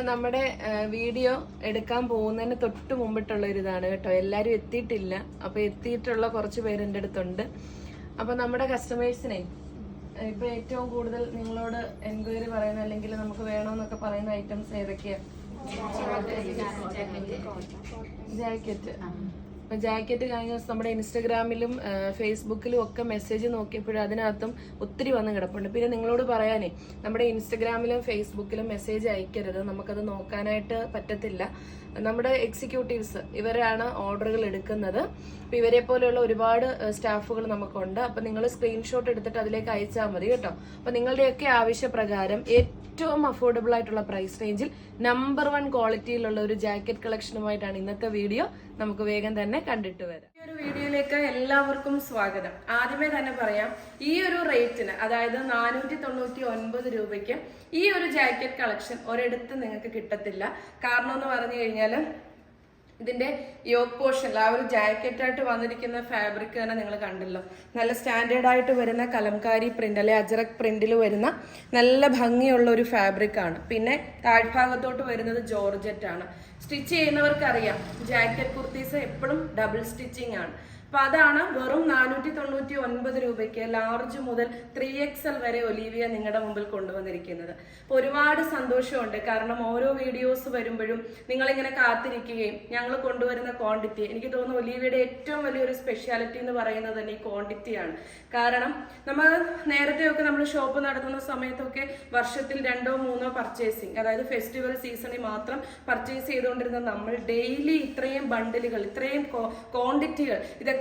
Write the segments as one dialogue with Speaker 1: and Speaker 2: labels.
Speaker 1: അപ്പൊ നമ്മുടെ വീഡിയോ എടുക്കാൻ പോകുന്നതിന് തൊട്ട് മുമ്പിട്ടുള്ള ഒരു ഇതാണ് കേട്ടോ. എല്ലാരും എത്തിയിട്ടില്ല. അപ്പൊ എത്തിയിട്ടുള്ള കുറച്ച് പേര് എന്റെ അടുത്തുണ്ട്. അപ്പൊ നമ്മുടെ കസ്റ്റമേഴ്സിനെ ഇപ്പൊ ഏറ്റവും കൂടുതൽ നിങ്ങളോട് എൻക്വയറി പറയുന്ന അല്ലെങ്കിൽ നമുക്ക് വേണമെന്നൊക്കെ പറയുന്ന ഐറ്റംസ് ഏതൊക്കെയാ? ജാക്കറ്റ് അപ്പൊ ജാക്കറ്റ് കഴിഞ്ഞ ദിവസം നമ്മുടെ ഇൻസ്റ്റഗ്രാമിലും ഫേസ്ബുക്കിലും ഒക്കെ മെസ്സേജ് നോക്കിയപ്പോഴും അതിനകത്തും ഒത്തിരി വന്ന് കിടപ്പുണ്ട്. പിന്നെ നിങ്ങളോട് പറയാനേ നമ്മുടെ ഇൻസ്റ്റഗ്രാമിലും ഫേസ്ബുക്കിലും മെസ്സേജ് അയക്കരുത്. നമുക്കത് നോക്കാനായിട്ട് പറ്റത്തില്ല. നമ്മുടെ എക്സിക്യൂട്ടീവ്സ് ഇവരാണ് ഓർഡറുകൾ എടുക്കുന്നത്. അപ്പം ഇവരെ പോലെയുള്ള ഒരുപാട് സ്റ്റാഫുകൾ നമുക്കുണ്ട്. അപ്പം നിങ്ങൾ സ്ക്രീൻഷോട്ട് എടുത്തിട്ട് അതിലേക്ക് അയച്ചാൽ മതി കേട്ടോ. അപ്പം നിങ്ങളുടെയൊക്കെ ആവശ്യപ്രകാരം ഏറ്റവും അഫോർഡബിൾ ആയിട്ടുള്ള പ്രൈസ് റേഞ്ചിൽ നമ്പർ വൺ ക്വാളിറ്റിയിലുള്ള ഒരു ജാക്കറ്റ് കളക്ഷനുമായിട്ടാണ് ഇന്നത്തെ വീഡിയോ നമുക്ക് വേഗം തന്നെ കണ്ടിട്ട് വരാം. ഈ ഒരു വീഡിയോയിലേക്ക് എല്ലാവർക്കും സ്വാഗതം. ആദ്യമേ തന്നെ പറയാം ഈ ഒരു റേറ്റിന് അതായത് നാനൂറ്റി തൊണ്ണൂറ്റി ഒൻപത് രൂപയ്ക്ക് ഈ ഒരു ജാക്കറ്റ് കളക്ഷൻ ഒരിടത്ത് നിങ്ങൾക്ക് കിട്ടത്തില്ല. കാരണം എന്ന് പറഞ്ഞു കഴിഞ്ഞാൽ ഇതിന്റെ യോക്ക് പോർഷൻ ആ ഒരു ജാക്കറ്റ് ആയിട്ട് വന്നിരിക്കുന്ന ഫാബ്രിക് തന്നെ നിങ്ങൾ കണ്ടല്ലോ. നല്ല സ്റ്റാൻഡേർഡ് ആയിട്ട് വരുന്ന കലംകാരി പ്രിന്റ് അല്ലെ അജറക് പ്രിന്റിൽ വരുന്ന നല്ല ഭംഗിയുള്ള ഒരു ഫാബ്രിക് ആണ്. പിന്നെ താഴ്ഭാഗത്തോട്ട് വരുന്നത് ജോർജറ്റ് ആണ്. സ്റ്റിച്ച് ചെയ്യുന്നവർക്ക് അറിയാം ജാക്കറ്റ് കുർത്തീസ് എപ്പോഴും ഡബിൾ സ്റ്റിച്ചിങ് ആണ്. അപ്പൊ അതാണ് വെറും നാനൂറ്റി തൊണ്ണൂറ്റി ഒൻപത് രൂപയ്ക്ക് ലാർജ് മുതൽ ത്രീ എക്സ് എൽ വരെ ഒലീവിയ നിങ്ങളുടെ മുമ്പിൽ കൊണ്ടുവന്നിരിക്കുന്നത്. അപ്പൊ ഒരുപാട് സന്തോഷമുണ്ട്. കാരണം ഓരോ വീഡിയോസ് വരുമ്പോഴും നിങ്ങളിങ്ങനെ കാത്തിരിക്കുകയും ഞങ്ങൾ കൊണ്ടുവരുന്ന ക്വാണ്ടിറ്റി എനിക്ക് തോന്നുന്നു ഒലീവിയുടെ ഏറ്റവും വലിയൊരു സ്പെഷ്യാലിറ്റി എന്ന് പറയുന്നത് തന്നെ ഈ ക്വാണ്ടിറ്റിയാണ് കാരണം നമ്മൾ നേരത്തെയൊക്കെ നമ്മൾ ഷോപ്പ് നടത്തുന്ന സമയത്തൊക്കെ വർഷത്തിൽ രണ്ടോ മൂന്നോ പർച്ചേസിങ് അതായത് ഫെസ്റ്റിവൽ സീസണിൽ മാത്രം പർച്ചേസ് ചെയ്തുകൊണ്ടിരുന്ന നമ്മൾ ഡെയിലി ഇത്രയും ബണ്ടിലുകൾ ഇത്രയും ക്വാണ്ടിറ്റികൾ ഇതൊക്കെ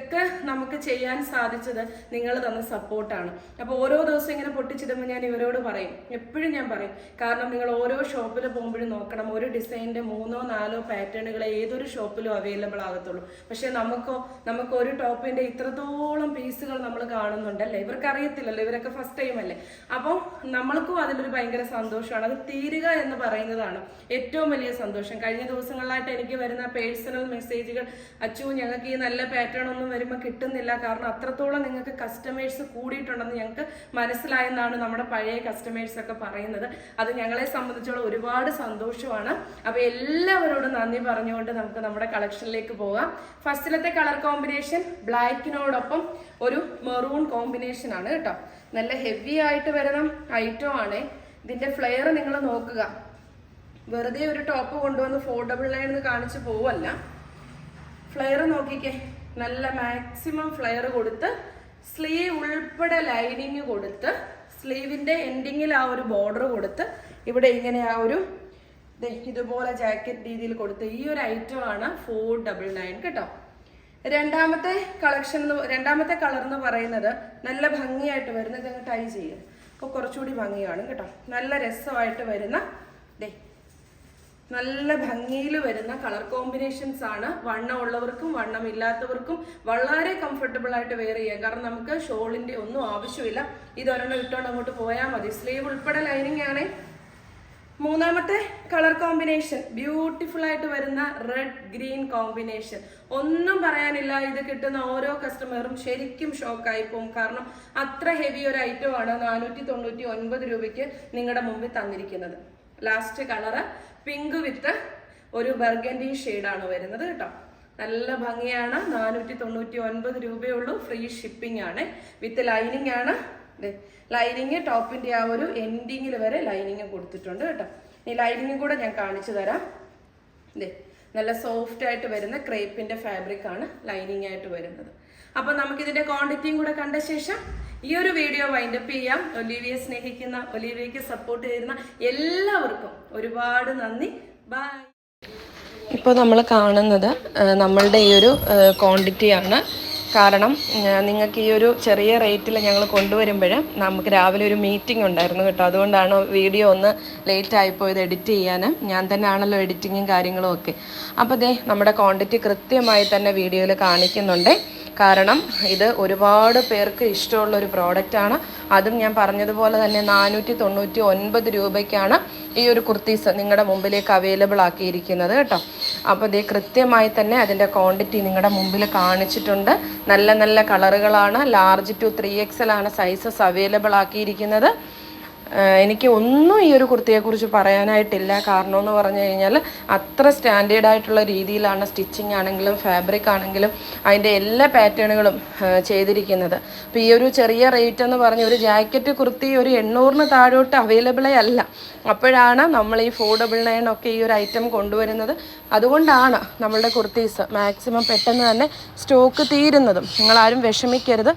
Speaker 1: നമുക്ക് ചെയ്യാൻ സാധിച്ചത് നിങ്ങൾ തന്ന സപ്പോർട്ടാണ് അപ്പോൾ ഓരോ ദിവസം ഇങ്ങനെ പൊട്ടിച്ചിടുമ്പോൾ ഞാൻ ഇവരോട് പറയും. എപ്പോഴും ഞാൻ പറയും. കാരണം നിങ്ങൾ ഓരോ ഷോപ്പിൽ പോകുമ്പോഴും നോക്കണം. ഒരു ഡിസൈനിന്റെ മൂന്നോ നാലോ പാറ്റേണുകൾ ഏതൊരു ഷോപ്പിലും അവൈലബിൾ ആകത്തുള്ളൂ. പക്ഷേ നമുക്കോ നമുക്ക് ഒരു ടോപ്പിന്റെ ഇത്രത്തോളം പീസുകൾ നമ്മൾ കാണുന്നുണ്ടല്ലേ ഇവർക്ക് അറിയത്തില്ലല്ലോ ഇവരൊക്കെ ഫസ്റ്റ് ടൈം അല്ലേ? അപ്പോൾ നമ്മൾക്കും അതിലൊരു ഭയങ്കര സന്തോഷമാണ്. അത് തീരുക എന്ന് പറയുന്നതാണ് ഏറ്റവും വലിയ സന്തോഷം. കഴിഞ്ഞ ദിവസങ്ങളിലായിട്ട് എനിക്ക് വരുന്ന പേഴ്സണൽ മെസ്സേജുകൾ അച്ചു ഞങ്ങൾക്ക് ഈ നല്ല പാറ്റേൺ ഒന്നും വരുമ്പോൾ കിട്ടുന്നില്ല. കാരണം അത്രത്തോളം നിങ്ങൾക്ക് കസ്റ്റമേഴ്സ് കൂടിയിട്ടുണ്ടെന്ന് ഞങ്ങൾക്ക് മനസ്സിലായെന്നാണ് നമ്മുടെ പഴയ കസ്റ്റമേഴ്സ് ഒക്കെ പറയുന്നത്. അത് ഞങ്ങളെ സംബന്ധിച്ചോളം ഒരുപാട് സന്തോഷമാണ്. അപ്പോൾ എല്ലാവരോടും നന്ദി പറഞ്ഞുകൊണ്ട് നമുക്ക് നമ്മുടെ കളക്ഷനിലേക്ക് പോകാം. ഫസ്റ്റിലത്തെ കളർ കോമ്പിനേഷൻ ബ്ലാക്കിനോടൊപ്പം ഒരു മെറൂൺ കോമ്പിനേഷൻ ആണ് കേട്ടോ. നല്ല ഹെവി ആയിട്ട് വരുന്ന ഐറ്റം ആണ്. ഇതിന്റെ ഫ്ലെയർ നിങ്ങൾ നോക്കുക. വെറുതെ ഒരു ടോപ്പ് കൊണ്ടുവന്ന് ഫോർഡബിൾ ലൈൻ കാണിച്ച് പോവല്ല. ഫ്ലെയർ നോക്കിക്കേ. നല്ല മാക്സിമം ഫ്ലെയർ കൊടുത്ത് സ്ലീവ് ഉൾപ്പെടെ ലൈനിങ് കൊടുത്ത് സ്ലീവിന്റെ എൻഡിങ്ങിൽ ആ ഒരു ബോർഡർ കൊടുത്ത് ഇവിടെ ഇങ്ങനെ ആ ഒരു ഇതുപോലെ ജാക്കറ്റ് രീതിയിൽ കൊടുത്ത് ഈ ഒരു ഐറ്റം ആണ് ഫോർ ഡബിൾ നയൻ കേട്ടോ. രണ്ടാമത്തെ കളക്ഷൻ എന്ന് രണ്ടാമത്തെ കളർ എന്ന് പറയുന്നത് നല്ല ഭംഗിയായിട്ട് വരുന്നത് ടൈ ചെയ്യും. അപ്പോൾ കുറച്ചുകൂടി ഭംഗിയാണ് കേട്ടോ. നല്ല രസമായിട്ട് വരുന്ന ദേ നല്ല ഭംഗിയിൽ വരുന്ന കളർ കോമ്പിനേഷൻസ് ആണ് വണ്ണം ഉള്ളവർക്കും വണ്ണം ഇല്ലാത്തവർക്കും വളരെ കംഫർട്ടബിൾ ആയിട്ട് വെയർ ചെയ്യാം കാരണം നമുക്ക് ഷോളിന്റെ ഒന്നും ആവശ്യമില്ല. ഇത് ഒരെണ്ണം ഇട്ടോണ്ട് അങ്ങോട്ട് പോയാൽ മതി. സ്ലീവ് ഉൾപ്പെടെ ലൈനിങ് ആണ്. മൂന്നാമത്തെ കളർ കോമ്പിനേഷൻ. ബ്യൂട്ടിഫുൾ ആയിട്ട് വരുന്ന റെഡ് ഗ്രീൻ കോമ്പിനേഷൻ ഒന്നും പറയാനില്ല ഇത് കിട്ടുന്ന ഓരോ കസ്റ്റമറും ശരിക്കും ഷോക്കായി പോകും കാരണം അത്ര ഹെവി ഒരു ഐറ്റം ആണ് നാനൂറ്റി തൊണ്ണൂറ്റി ഒൻപത് രൂപയ്ക്ക് നിങ്ങളുടെ മുമ്പിൽ തന്നിരിക്കുന്നത്. ലാസ്റ്റ് കളറ് പിങ്ക് വിത്ത് ഒരു ബർഗൻഡി ഷെയ്ഡാണ് വരുന്നത് കേട്ടോ. നല്ല ഭംഗിയാണ്. നാനൂറ്റി തൊണ്ണൂറ്റി ഒൻപത് രൂപയുള്ളൂ. ഫ്രീ ഷിപ്പിംഗ് ആണ്. വിത്ത് ലൈനിങ് ആണ്. ലൈനിങ് ടോപ്പിന്റെ ആ ഒരു എൻഡിങ്ങിൽ വരെ ലൈനിങ് കൊടുത്തിട്ടുണ്ട് കേട്ടോ. ഈ ലൈനിങ് കൂടെ ഞാൻ കാണിച്ചു തരാം. നല്ല സോഫ്റ്റ് ആയിട്ട് വരുന്ന ക്രേപ്പിന്റെ ഫാബ്രിക് ആണ് ലൈനിങ് ആയിട്ട് വരുന്നത്. അപ്പൊ നമുക്ക് ഇതിന്റെ ക്വാണ്ടിറ്റിയും കൂടെ കണ്ട ശേഷം ഈ ഒരു വീഡിയോ വൈൻഡപ്പ് ചെയ്യാം. ഒലീവിയെ സ്നേഹിക്കുന്ന ഒലീവിയയ്ക്ക് സപ്പോർട്ട് ചെയ്യുന്ന എല്ലാവർക്കും ഒരുപാട് നന്ദി. ബൈ ഇപ്പോൾ നമ്മൾ കാണുന്നത് നമ്മളുടെ ഈ ഒരു ക്വാണ്ടിറ്റിയാണ് കാരണം നിങ്ങൾക്ക് ഈ ഒരു ചെറിയ റേറ്റിൽ ഞങ്ങൾ കൊണ്ടുവരുമ്പോൾ നമുക്ക് രാവിലെ ഒരു മീറ്റിംഗ് ഉണ്ടായിരുന്നു കേട്ടോ. അതുകൊണ്ടാണ് വീഡിയോ ഒന്ന് ലേറ്റ് ആയിപ്പോയത് എഡിറ്റ് ചെയ്യാൻ ഞാൻ തന്നെ ആണല്ലോ എഡിറ്റിങ്ങും കാര്യങ്ങളും ഒക്കെ. അപ്പോൾ ദേ നമ്മുടെ ക്വാണ്ടിറ്റി കൃത്യമായി തന്നെ വീഡിയോയിൽ കാണിക്കുന്നുണ്ട്. കാരണം ഇത് ഒരുപാട് പേർക്ക് ഇഷ്ടമുള്ള ഒരു പ്രോഡക്റ്റാണ്. അതും ഞാൻ പറഞ്ഞതുപോലെ തന്നെ നാനൂറ്റി തൊണ്ണൂറ്റി ഒൻപത് രൂപയ്ക്കാണ് ഈ ഒരു കുർത്തീസ് നിങ്ങളുടെ മുമ്പിലേക്ക് അവൈലബിൾ ആക്കിയിരിക്കുന്നത് കേട്ടോ. അപ്പോൾ ഇത് കൃത്യമായി തന്നെ അതിന്റെ ക്വാണ്ടിറ്റി നിങ്ങളുടെ മുമ്പിൽ കാണിച്ചിട്ടുണ്ട്. നല്ല നല്ല കളറുകളാണ് ലാർജ് ടു ത്രീ ആണ് സൈസസ് അവൈലബിൾ ആക്കിയിരിക്കുന്നത്. എനിക്ക് ഒന്നും ഈ ഒരു കുർത്തിയെക്കുറിച്ച് പറയാനായിട്ടില്ല. കാരണം എന്ന് പറഞ്ഞു കഴിഞ്ഞാൽ അത്ര സ്റ്റാൻഡേർഡ് ആയിട്ടുള്ള രീതിയിലാണ് സ്റ്റിച്ചിങ് ആണെങ്കിലും ഫാബ്രിക് ആണെങ്കിലും അതിന്റെ എല്ലാ പാറ്റേണുകളും ചെയ്തിരിക്കുന്നത്. അപ്പോൾ ഈ ഒരു ചെറിയ റേറ്റ് എന്ന് പറഞ്ഞ ഒരു ജാക്കറ്റ് കുർത്തി ഒരു എണ്ണൂറിന് താഴോട്ട് അവൈലബിളേ അല്ല. അപ്പോഴാണ് നമ്മൾ ഈ ഫോർ ഡബിൾ നയൻ ഒക്കെ ഈ ഒരു ഐറ്റം കൊണ്ടുവരുന്നത്. അതുകൊണ്ടാണ് നമ്മളുടെ കുർത്തീസ് മാക്സിമം പെട്ടെന്ന് തന്നെ സ്റ്റോക്ക് തീരുന്നതും. നിങ്ങളാരും വിഷമിക്കരുത്.